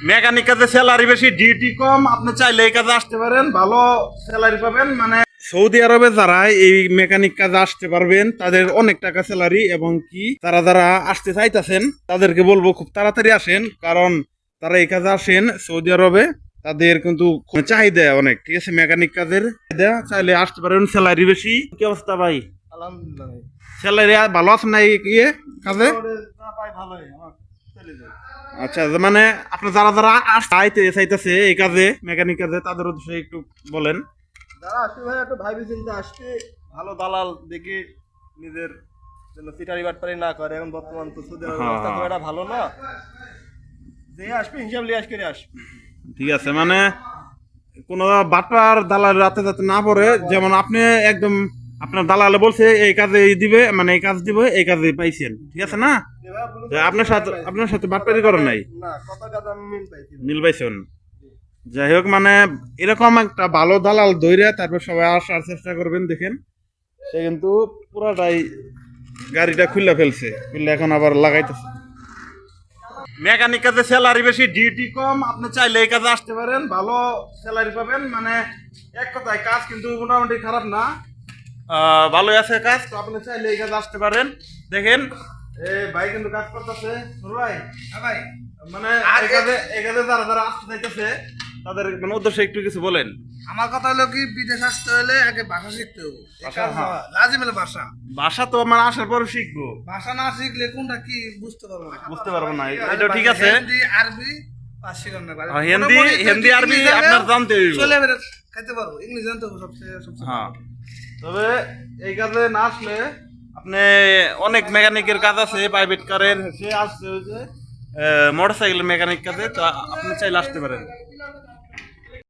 Mechanic কাজে salary বেশি duty কম আপনি চাইলে এই কাজে আসতে পারেন ভালো স্যালারি পাবেন মানে সৌদি আরবে যারা এই মেকানিক কাজে আসতে পারবেন তাদের অনেক টাকা স্যালারি এবং কি তারা যারা আসতে চাইতেছেন তাদেরকে বলব খুব তাড়াতাড়ি আসেন কারণ তারা এই কাজে আসেন সৌদি আরবে তাদের কিন্তু চাহিদা অনেক ঠিক আছে? মেকানিক কাজের চাহিদা চাইলে আসতে পারেন স্যালারি বেশি। কি অবস্থা ভাই? আলহামদুলিল্লাহ স্যালারি ভালো আছে না ইয়ে কাজে? ভালোই আচ্ছা মানে আপনার যারা যারা চাইতে চাইতেছে এই কাজে মেকানিক কাজে তাদের উদ্দেশ্যে একটু বলেন। যারা আসবে ভাই একটু ভাইবে চিন্তা আসবে ভালো দালাল দেখে নিজের যেন সিটারি বাটপারি না করে এখন বর্তমান তো সুদের হ্যাঁ, অবস্থা হ্যাঁ। একটা ভালো না। যে আসবে হিসাব লিয়ে আসবে আসবে। ঠিক আছে মানে কোনো বাটপার দালাল রাতে যাতে না পড়ে যেমন আপনি একদম আপনার দালালে বলছে, এই কাজে দিবে মানে এই কাজ দিবে, এই কাজে পাইছেন। ঠিক আছে না? আপনার সাথে আপনার সাথে বাটপারি করেন নাই? মিল পাইছেন? যাই হোক মানে এরকম একটা ভালো দালাল দৈরে তারপর সবাই আসার চেষ্টা করবেন, দেখেন। সে কিন্তু পুরাটাই গাড়িটা খুলে ফেলছে। খুললে এখন আবার লাগাইতেছে। মেকানিক কাজে স্যালারি বেশি ডিউটি কম, আপনি চাইলে এই কাজে আসতে পারেন। ভালো স্যালারি পাবেন মানে এক কথায় কাজ কিন্তু মোটামুটি খারাপ না। ভালোই আছে কাজ তো আপনি চাইলে এই কাজ আসতে পারেন। দেখেন এ ভাই কিন্তু কাজ করতেছে। ভাই ভাই। মানে এই কাজে এই কাজে যারা যারা আসতে চাইতেছে তাদের মানে উদ্দেশ্যে একটু কিছু বলেন। আমার কথা হলো কি বিদেশ আসতে হলে আগে ভাষা শিখতে হবে। হ্যাঁ। লাজিম হলো ভাষা। ভাষা তো মানে আসার পরে শিখব। ভাষা না শিখলে কোনটা কি বুঝতে পারব না। বুঝতে পারব না এটা ঠিক আছে। হিন্দি আরবি না হিন্দি হিন্দি আরবি আপনার জানতে চলে বেরো খাইতে পারব। ইংলিশ জানতে হবে সবচেয়ে সবচেয়ে হ্যাঁ। তবে এই কাজে না আসলে আপনি অনেক মেকানিকের কাজ আছে প্রাইভেট কারের। সে আসছে হচ্ছে মোটর সাইকেল মেকানিক কাজে, তো আপনি চাইলে আসতে পারেন।